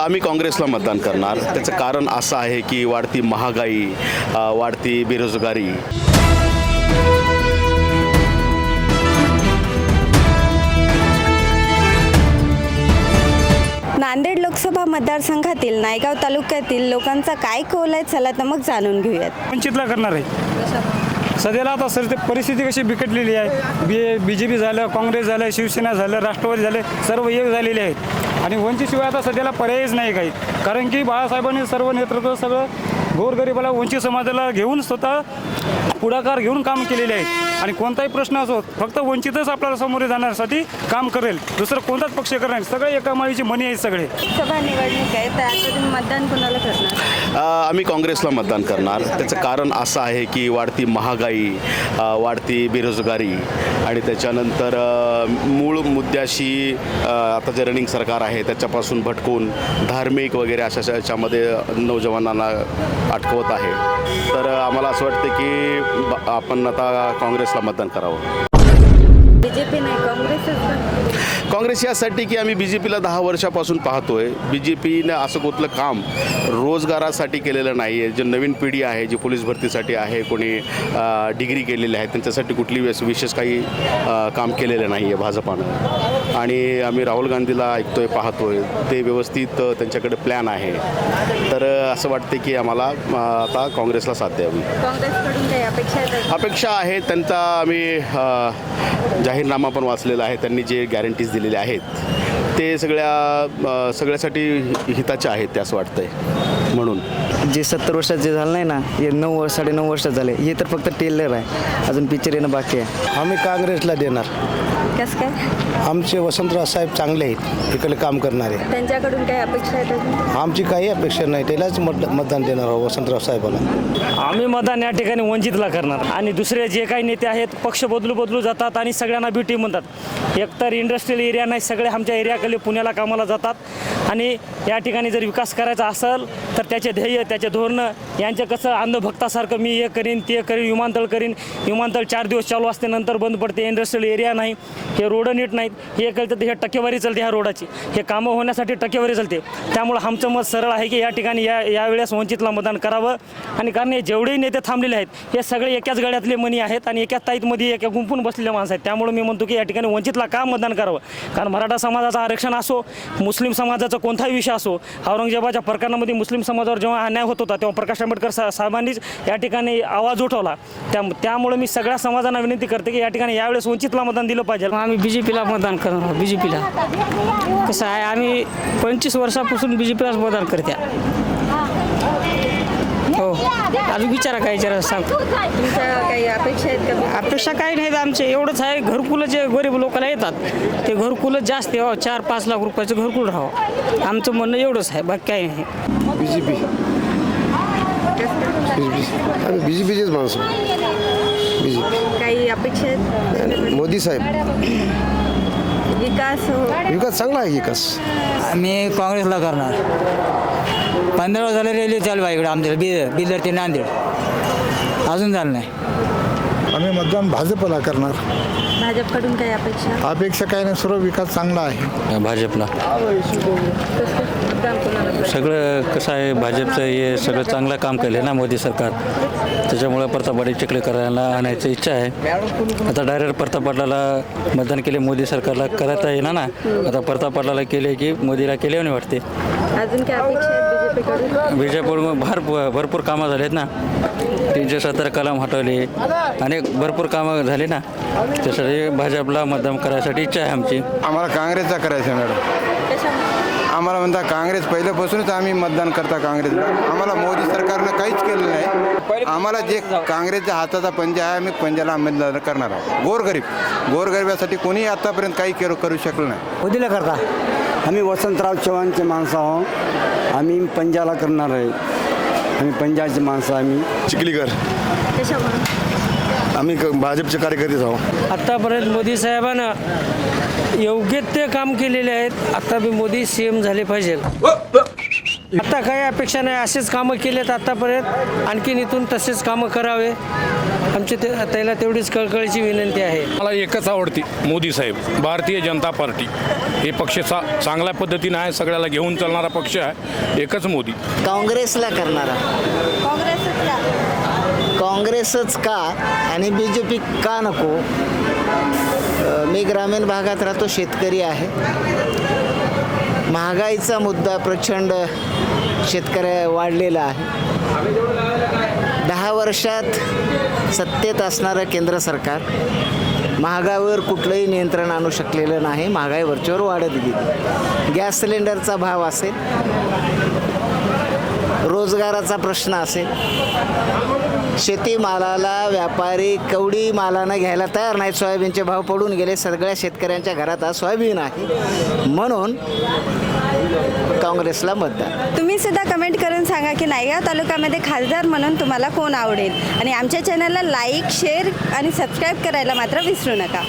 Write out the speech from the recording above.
आम्ही काँग्रेसला मतदान करणार. त्याचं कारण असं आहे की वाढती महागाई वाढती बेरोजगारी. नांदेड लोकसभा मतदारसंघातील नायगाव तालुक्यातील लोकांचा काय कौल आहे चला तर मग जाणून घेऊयात. वंचितला करणार आहे. सध्याला आता सर ते परिस्थिती कशी बिकटलेली आहे? बी बी जे पी झालं काँग्रेस झालं शिवसेना झालं राष्ट्रवादी झाले सर्व एक झालेले आहेत. आणि वंचितशिवाय आता सध्याला पर्यायच नाही काही. कारण की बाळासाहेबांनी सर्व नेतृत्व सगळं गोरगरिबाला वंचित समाजाला घेऊन स्वतः पुढाकार घेऊन काम केलेले आहेत. आणि कोणताही प्रश्न असो फक्त वंचितच आपल्याला समोर जाण्यासाठी काम करेल. दुसरं कोणताच पक्ष करणार नाही. सगळे एका माळीची मनी आहेत सगळे. लोकसभा निवडणूक आहे तुम्ही मतदान कोणाला करणार? आम्ही काँग्रेसला मतदान करणार. त्याचं कारण असं आहे की वाढती महागाई वाढती बेरोजगारी आणि त्याच्यानंतर मूळ मुद्द्याशी आता जे रनिंग सरकार आहे त्याच्यापासून भटकून धार्मिक वगैरे अशा याच्यामध्ये नौजवानांना अटकवत आहे. तर आम्हाला असं वाटतं की ब- आपण आता काँग्रेसला मतदान करावं. बीजेपी नाही काँग्रेसच पण काँग्रेस यासाठी की आम्ही बी जे पीला दहा वर्षापासून पाहतोय. बी जे पीनं असं कुठलं काम रोजगारासाठी केलेलं नाही आहे जे नवीन पिढी आहे जी पोलीस भरतीसाठी आहे कोणी डिग्री केलेली आहे त्यांच्यासाठी कुठली वेस- विशेष काही काम केलेलं नाही आहे भाजपानं. आणि आम्ही राहुल गांधीला ऐकतोय पाहतोय. ते व्यवस्थित त्यांच्याकडे प्लॅन आहे. तर असं वाटते की आम्हाला आता काँग्रेसला साथ द्यावी. अपेक्षा आहे त्यांचा आम्ही जाहीरनामा पण वाचलेला आहे. त्यांनी जे गॅरंटीज दिलेले आहेत ते सगळ्या सगळ्यासाठी हिताचे आहेत ते असं वाटतंय. म्हणून. जे सत्तर वर्षात जे झालं नाही ना हे नऊ वर्ष साडेनऊ वर्षात झाले हे तर फक्त टेलर आहे. अजून पिक्चर येणं बाकी आहे. आम्ही काँग्रेसला देणार. कसं काय? आमचे वसंतराव साहेब चांगले आहेत इकडे काम करणारे. त्यांच्याकडून काही अपेक्षा आहेत? आमची काही अपेक्षा नाही त्यालाच मत मतदान देणार आहोत वसंतराव साहेबाला. आम्ही मतदान या ठिकाणी वंचितला करणार. आणि दुसरे जे काही नेते आहेत पक्ष बदलू बदलू जातात आणि सगळ्यांना ब्युटी म्हणतात. एकतर इंडस्ट्रियल एरिया नाही सगळे आमच्या एरियाकडे पुण्याला कामाला जातात. आणि या ठिकाणी जर विकास करायचा असेल तर त्याचे ध्येय त्याचे धोरणं यांचं कसं अंधभक्तासारखं मी हे करीन ते करीन विमानतळ करीन विमानतळ चार दिवस चालू असते नंतर बंद पडते इंडस्ट्रियल एरिया नाही हे रोड नीट नाहीत हे कळतं तर हे टक्केवारी चालते ह्या रोडाची. हे कामं होण्यासाठी टक्केवारी चालते. त्यामुळं आमचं मत सरळ आहे की या ठिकाणी या यावेळेस वंचितला मतदान करावं. आणि कारण हे जेवढेही नेते थांबलेले आहेत हे सगळे एकाच गळ्यातले मनी आहेत आणि एकाच ताईतमध्ये एका गुंपून बसलेले माणसं आहेत. त्यामुळे मी म्हणतो की या ठिकाणी वंचितला का मतदान करावं? कारण मराठा समाजाचं आरक्षण असो मुस्लिम समाजाचा कोणताही विषय असो औरंगजेबाच्या प्रकरणामध्ये मुस्लिम समाजावर जेव्हा अन्याय होत होता तेव्हा प्रकाश आंबेडकर सा साहेबांनीच या ठिकाणी आवाज उठवला. त्या त्यामुळे मी सगळ्या समाजांना विनंती करते की या ठिकाणी यावेळेस वंचितला मतदान दिलं पाहिजे. आम्ही बी जे पीला मतदान करणार आहोत बी जे पीला कसं आहे आम्ही पंचवीस वर्षापासून बी जे पीलाच मतदान करत्या. अजून विचारा काय विचारा सांगतो तुमच्या काही अपेक्षा आहेत का? अपेक्षा काही नाहीत आमचे एवढंच आहे घरकुलं जे गरीब लोकांना येतात ते घरकुलं जास्त यावं. चार पाच लाख रुपयाचं घरकुल राहावं. आमचं म्हणणं एवढंच आहे बाकी काही नाही. बी जे पी आम्ही बी जे पीचेच माणसं. बी जे काही अपेक्षा आहेत? पी मोदी साहेब. विकास हो. विकास चांगला आहे विकास. आम्ही काँग्रेसला करणार. पंधरा वर्ष झाले रेल्वे चालू आहे इकडे आमच्या बिदर बिदर ते नांदेड. अजून झालं नाही. आम्ही मतदान भाजपला करणार. भाजपकडून काही अपेक्षा? अपेक्षा काही नाही सर्व विकास चांगला आहे. भाजपला. मतदान कोणाला करायचं? सगळं कसं आहे भाजपचं हे सगळं चांगलं काम केलं ना मोदी सरकार. त्याच्यामुळे प्रतापवाडी चिखले करायला आणायची इच्छा आहे. आता डायरेक्ट प्रताप पाटलाला मतदान केले मोदी सरकारला करता येणार ना. आता प्रताप पाटलाला केले की मोदीला केले नाही वाटते. अजून काय अपेक्षा बीजेपीकडून विजयपूर भर भरपूर कामं झालेत ना. तीनशे सत्तर कलम हटवले. अनेक भरपूर कामं झाली ना. त्यासाठी भाजपला मतदान करायसाठी इच्छा आहे आमची. आम्हाला काँग्रेसचा करायचं आहे मॅडम. आम्हाला म्हणता काँग्रेस पहिल्यापासूनच आम्ही मतदान करता काँग्रेसला. आम्हाला मोदी सरकारनं काहीच केलं नाही. आम्हाला जे काँग्रेसच्या हाताचा पंजा आहे आम्ही पंजाला मतदान करणार आहोत. गोरगरीब. गोरगरिबासाठी कोणी आतापर्यंत काही करू करू शकलं नाही. मोदीला करता? आम्ही वसंतराव चव्हाणचे माणसं आहोत. आम्ही पंजाला करणार आहे. आम्ही पंजाबची माणसं आम्ही. चिखलीकर. आम्ही क- भाजपचे कार्यकर्तेच आहोत. आत्तापर्यंत मोदी साहेबानं योग्य ते काम केलेले आहेत. आता बी मोदी सी एम झाले पाहिजे. आता काही अपेक्षा नाही. असेच कामं केलेत आतापर्यंत. आणखीन इथून तसेच कामं करावे. आमची ते त्याला तेवढीच कळकळीची विनंती आहे. मला एकच आवडती मोदी साहेब भारतीय जनता पार्टी. हे पक्ष चा चांगल्या पद्धतीने आहे सगळ्याला घेऊन चालणारा पक्ष आहे एकच मोदी. काँग्रेसला करणारा. काँग्रेसच का आणि बी जे पी का नको? मी ग्रामीण भागात राहतो शेतकरी आहे. महागाईचा मुद्दा प्रचंड शेतकऱ्या वाढलेला आहे. दहा वर्षात सत्तेत असणारं केंद्र सरकार महागावर कुठलंही नियंत्रण आणू शकलेलं नाही महागाई वरच्यावर वाढत गेली गॅस सिलेंडरचा भाव असेल रोजगाराचा प्रश्न असेल शेतीमालाला व्यापारी कवडी मालानं घ्यायला तयार नाहीत सोयाबीनचे भाव पडून गेले सगळ्या शेतकऱ्यांच्या घरात आज सोयाबीन आहे. म्हणून काँग्रेसला मतदान. तुम्ही सुद्धा कमेंट करून सांगा की नायगाव तालुक्यामध्ये खासदार म्हणून तुम्हाला कोण आवडेल? आणि आमच्या चॅनलला लाईक शेअर आणि सबस्क्राईब करायला मात्र विसरू नका.